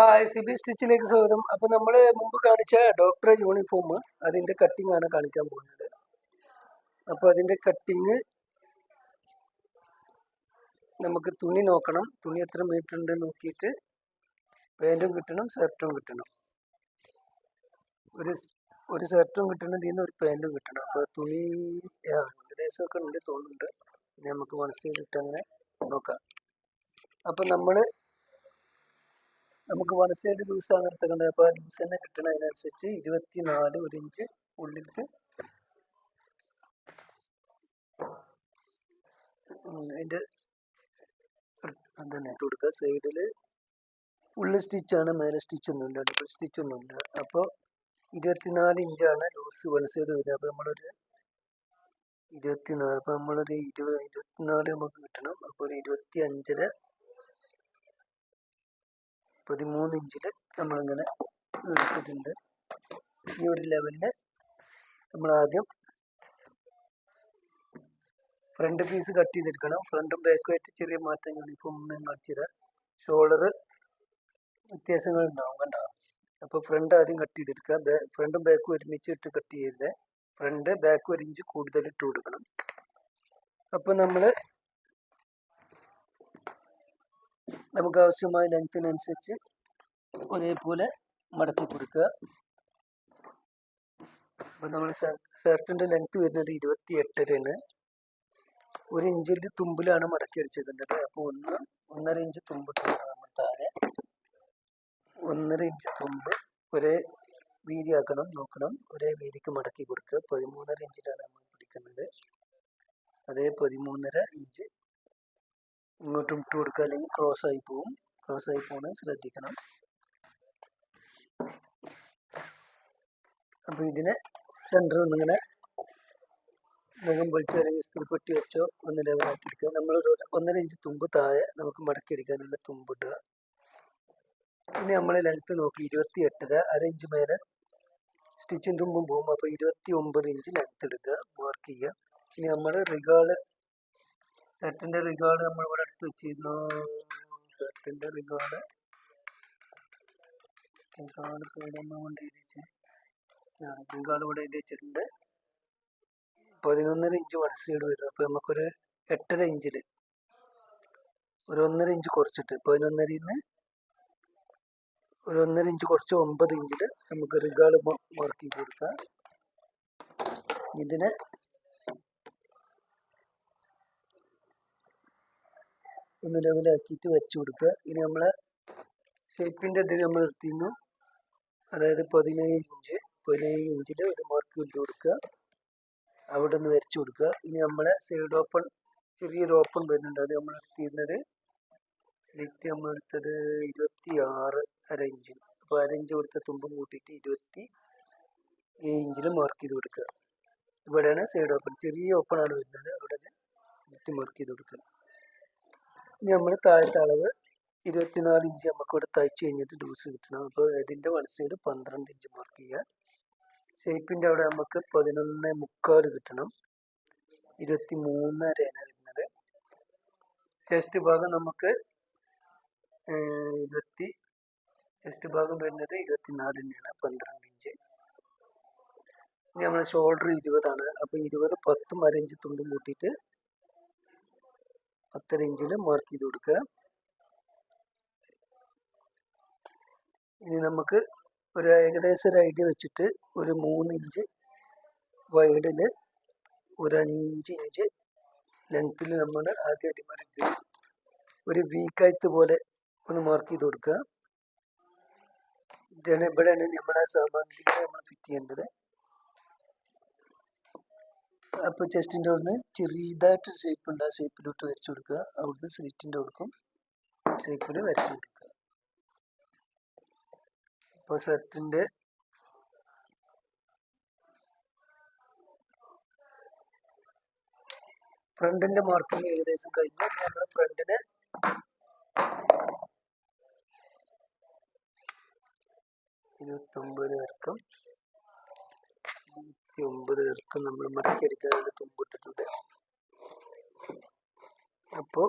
ആ C B സ്റ്റിച്ചിലേക്ക് സ്വാഗതം. അപ്പോൾ നമ്മൾ മുമ്പ് കാണിച്ച ഡോക്ടറെ യൂണിഫോം അതിന്റെ കട്ടിംഗ് ആണ് കാണിക്കാൻ പോകുന്നത്. അപ്പോൾ അതിന്റെ കട്ടിങ് നമുക്ക് തുണി നോക്കണം. തുണി എത്ര മീറ്റർ ഉണ്ട് നോക്കിയിട്ട് പാന്റും കിട്ടണം ഷർട്ടും കിട്ടണം. ഒരു ഒരു ഷർട്ടും കിട്ടണം ഇതിൽ നിന്ന് ഒരു പാന്റും കിട്ടണം. അപ്പോൾ തുണി ഏകദേശമൊക്കെ ഉണ്ട് തോന്നുന്നുണ്ട്. നമുക്ക് മനസ്സിൽ കിട്ടങ്ങനെ നോക്കാം. അപ്പം നമ്മൾ നമുക്ക് വൺ സൈഡ് ലൂസാണ് എടുത്തേണ്ടത് അപ്പോൾ ലൂസ് തന്നെ കിട്ടണതിനനുസരിച്ച് ഇരുപത്തി നാല് ഒരു ഇഞ്ച് ഉള്ളിലേക്ക് അതിന്റെ അതന്നെ ഇട്ട് കൊടുക്കുക. സൈഡിൽ ഉള്ളിൽ സ്റ്റിച്ചാണ് മേലെ സ്റ്റിച്ച് ഒന്നുമില്ല. ഡബിൾ സ്റ്റിച്ച് ഒന്നുമില്ല. അപ്പോൾ ഇരുപത്തിനാല് ഇഞ്ചാണ് ലൂസ് വൺ വരിക. അപ്പോൾ നമ്മളൊരു ഇരുപത്തിനാല് അപ്പോൾ നമ്മളൊരു ഇരുപത് ഇരുപത്തിനാല് നമുക്ക് കിട്ടണം. അപ്പോൾ ഒരു ഇരുപത്തി അഞ്ചര പതിമൂന്ന് ഇഞ്ചിൽ നമ്മളിങ്ങനെ എടുത്തിട്ടുണ്ട്. ഈ ഒരു ലെവലിൽ നമ്മൾ ആദ്യം ഫ്രണ്ട് പീസ് കട്ട് ചെയ്തെടുക്കണം. ഫ്രണ്ടും ബാക്കും ആയിട്ട് ചെറിയ മാറ്റം യൂണിഫോമിന് കാണിച്ചുതരാം ഷോൾഡർ വ്യത്യാസങ്ങൾ ഉണ്ടാവും കണ്ടോ? അപ്പോൾ ഫ്രണ്ട് ആദ്യം കട്ട് ചെയ്തെടുക്കുക. ഫ്രണ്ടും ബാക്കും ഒരുമിച്ച് ഇട്ട് കട്ട് ചെയ്യരുത്. ഫ്രണ്ട് ബാക്ക് ഒരു ഇഞ്ച് കൂടുതൽ ഇട്ട് കൊടുക്കണം. അപ്പോൾ നമ്മൾ നമുക്ക് ആവശ്യമായ ലെങ്ത്തിനനുസരിച്ച് ഒരേപോലെ മടക്കി കൊടുക്കുക. അപ്പം നമ്മൾ ഷർട്ടിന്റെ ലെങ്ത് വരുന്നത് ഇരുപത്തി എട്ടരയാണ് ഒരു ഇഞ്ചിൽ തുമ്പിലാണ് മടക്കി അടിച്ചിട്ടുള്ളത് അപ്പോൾ ഒന്ന് ഒന്നര ഇഞ്ച് തുമ്പ് നമ്മൾ താഴെ. ഒന്നര ഇഞ്ച് തുമ്പ് ഒരേ വീതിയാക്കണം നോക്കണം. ഒരേ വീതിക്ക് മടക്കി കൊടുക്കുക. പതിമൂന്നര ഇഞ്ചിലാണ് നമ്മൾ പിടിക്കുന്നത്. അതേ പതിമൂന്നര ഇഞ്ച് ഇങ്ങോട്ടും ഇട്ട് കൊടുക്കുക. അല്ലെങ്കിൽ ക്രോസ് ആയി പോവും. ക്രോസ് ആയി പോകുന്നത് ശ്രദ്ധിക്കണം. അപ്പോൾ ഇതിനെ സെന്റർ ഒന്നിങ്ങനെ മുഖം പൊളിച്ചോ അല്ലെങ്കിൽ സ്ത്രീപ്പെട്ടി വെച്ചോ ഒന്ന് ലെവലാക്കി എടുക്കുക. നമ്മൾ ഒന്നര ഇഞ്ച് തുമ്പ് താഴെ നമുക്ക് മടക്കി എടുക്കാനുള്ള തുമ്പ് ഇടുക. ഇനി നമ്മൾ ലെങ്ത്ത് നോക്കി ഇരുപത്തി എട്ടര അര ഇഞ്ച് മേലെ സ്റ്റിച്ചും തുമ്പും പോകും. അപ്പോൾ ഇരുപത്തി ഒമ്പത് ഇഞ്ച് ലെങ്ത്ത് എടുക്കുക മാർക്ക് ചെയ്യുക. ഇനി നമ്മൾ റിഗാൾ ഷർട്ടിന്റെ റിഗാർഡ് നമ്മൾ ഇവിടെ എടുത്ത് വെച്ചിരുന്നു. സെറ്റിന്റെ റിഗാർഡ് റിഗാർഡ് പേടമ്മ കൊണ്ട് റിഗാൾ ഇവിടെ എഴുതി വെച്ചിട്ടുണ്ട്. പതിനൊന്നര ഇഞ്ച് വൺ സൈഡ് വരും. അപ്പോൾ നമുക്കൊരു എട്ടര ഇഞ്ചിൽ ഒരു ഒന്നര ഇഞ്ച് കുറച്ചിട്ട് പതിനൊന്നരയിൽ നിന്ന് ഒരു ഒന്നര ഇഞ്ച് കുറച്ച് ഒമ്പത് ഇഞ്ചിൽ നമുക്ക് റിഗാർഡ് മാർക്ക് ചെയ്ത് കൊടുക്കാം. ഇതിനെ ഒന്ന് ലെവലാക്കിയിട്ട് വരച്ചു കൊടുക്കുക. ഇനി നമ്മളെ ഷേപ്പിന്റെ ഇതിൽ നമ്മൾ നിർത്തിയിരുന്നു. അതായത് പതിനേഴ് ഇഞ്ച് പതിനേഴ് ഇഞ്ചിൽ ഒരു മാർക്ക് ഇട്ട് കൊടുക്കുക. അവിടെ ഒന്ന് വരച്ചു കൊടുക്കുക. ഇനി നമ്മളെ സൈഡ് ഓപ്പൺ ചെറിയൊരു ഓപ്പൺ വരുന്നുണ്ട്. അത് നമ്മൾ എടുത്തിരുന്നത് സ്ലിറ്റ് നമ്മൾ എടുത്തത് ഇരുപത്തി ആറ് അര ഇഞ്ച്. അപ്പോൾ അര ഇഞ്ച് കൊടുത്ത തുമ്പും കൂട്ടിയിട്ട് ഇരുപത്തി ഏഴ് ഇഞ്ചിൽ മാർക്ക് ചെയ്ത് കൊടുക്കുക. ഇവിടെയാണ് സൈഡ് ഓപ്പൺ. ചെറിയ ഓപ്പൺ ആണ് വരുന്നത്. അവിടെ സ്ലിറ്റ് മാർക്ക് ചെയ്ത് കൊടുക്കുക. നമ്മൾ താഴത്തെ അളവ് ഇരുപത്തിനാല് ഇഞ്ച് നമുക്ക് ഇവിടെ തയ്ച്ച് കഴിഞ്ഞിട്ട് ലൂസ് കിട്ടണം. അപ്പോൾ ഇതിന്റെ വൺ സൈഡ് പന്ത്രണ്ട് ഇഞ്ച് മാർക്ക് ചെയ്യുക ഷേപ്പിന്റെ അവിടെ നമുക്ക് പതിനൊന്ന് മുക്കാൽ കിട്ടണം. ഇരുപത്തി മൂന്നരയാണ് വരുന്നത്. ചെസ്റ്റ് ഭാഗം നമുക്ക് ഇരുപത്തി ചെസ്റ്റ് ഭാഗം വരുന്നത് ഇരുപത്തിനാലിന്റെയാണ് പന്ത്രണ്ട് ഇഞ്ച്. ഇനി നമ്മൾ ഷോൾഡർ ഇരുപതാണ്. അപ്പോൾ ഇരുപത് പത്തും അരഞ്ച് തുണ്ടും കൂട്ടിയിട്ട് പത്തര ഇഞ്ചിൽ മാർക്ക് ചെയ്ത് കൊടുക്കുക. ഇനി നമുക്ക് ഒരു ഏകദേശം ഒരു ഐഡിയ വെച്ചിട്ട് ഒരു മൂന്ന് ഇഞ്ച് വൈഡിൽ ഒരു അഞ്ച് ഇഞ്ച് ലെങ്ത്തിൽ നമ്മൾ ആദ്യം അടിമറിച്ച് ഒരു വീക്കായത്ത് പോലെ ഒന്ന് മാർക്ക് ചെയ്ത് കൊടുക്കുക. ഇതാണ് ഇവിടെയാണ് നമ്മുടെ സാമാന്യ നമ്മൾ ഫിറ്റ് ചെയ്യേണ്ടത്. അപ്പോൾ ചെസ്റ്റിന്റെ അവിടുന്ന് ചെറിയതായിട്ട് ഷേപ്പ് ഉണ്ട്. ആ ഷേപ്പിലോട്ട് വരച്ചു കൊടുക്കുക. അവിടുന്ന് സ്ലിറ്റിന്റെ കൊടുക്കും ഷേപ്പിൽ വരച്ചു കൊടുക്കുക. അപ്പോൾ സെർട്ടിന്റെ ഫ്രണ്ടിന്റെ മാർക്കിംഗ് ഏകദേശം കഴിഞ്ഞു. നമ്മൾ ഫ്രണ്ടിന് ഇരുപത്തൊമ്പത് ഇറക്കം ഒമ്പത് ഇറക്കം നമ്മൾ മടക്കി അടിക്കാനുള്ള തുമ്പിട്ടിട്ടുണ്ട്. അപ്പോൾ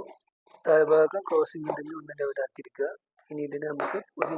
താഴ്ഭാഗം ക്രോസിംഗ് ഉണ്ടെങ്കിൽ ഒന്നിന്റെ അവിടെ ആക്കിയെടുക്കുക. ഇനി ഇതിനെ നമുക്ക് ഒരു